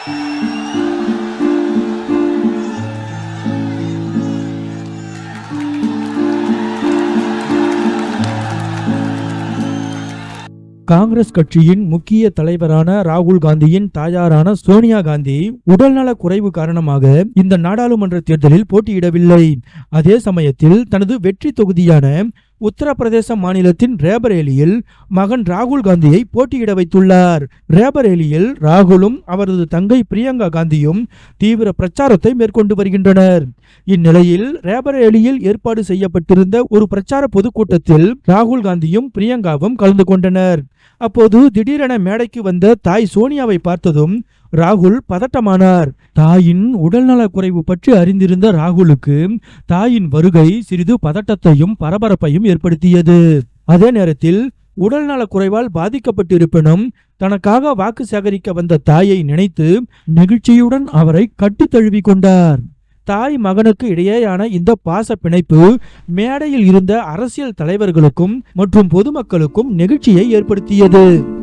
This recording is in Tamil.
காங்கிரஸ் கட்சியின் முக்கிய தலைவரான ராகுல் காந்தியின் தாயாரான சோனியா காந்தி உடல்நல குறைவு காரணமாக இந்த நாடாளுமன்ற தேர்தலில் போட்டியிடவில்லை. அதே சமயத்தில் தனது வெற்றி தொகுதியான உத்தரப்பிரதேச மாநிலத்தின் ரேபரேலியில் மகன் ராகுல் காந்தியை போட்டியிட வைத்துள்ளார். ரேபரேலியில் ராகுலும் அவரது தங்கை பிரியங்கா காந்தியும் தீவிர பிரச்சாரத்தை மேற்கொண்டு வருகின்றனர். இந்நிலையில் ரேபரேலியில் ஏற்பாடு செய்யப்பட்டிருந்த ஒரு பிரச்சார பொதுக்கூட்டத்தில் ராகுல் காந்தியும் பிரியங்காவும் கலந்து கொண்டனர். அப்போது திடீரென மேடைக்கு வந்த தாய் சோனியாவை பார்த்ததும் ராகுல் பதட்டமானார். தாயின் உடல்நல குறைவு பற்றி அறிந்திருந்த ராகுலுக்கு தாயின் வருகை சிறிது பதட்டத்தையும் பரபரப்பையும் ஏற்படுத்தியது. அதே நேரத்தில் உடல்நல குறைவால் பாதிக்கப்பட்டிருப்பினும் தனக்காக வாக்கு சேகரிக்க வந்த தாயை நினைத்து நெகிழ்ச்சியுடன் அவரை கட்டி தழுவி கொண்டார். தாய் மகனுக்கு இடையேயான இந்த பாச பிணைப்பு மேடையில் இருந்த அரசியல் தலைவர்களுக்கும் மற்றும் பொதுமக்களுக்கும் நெகிழ்ச்சியை ஏற்படுத்தியது.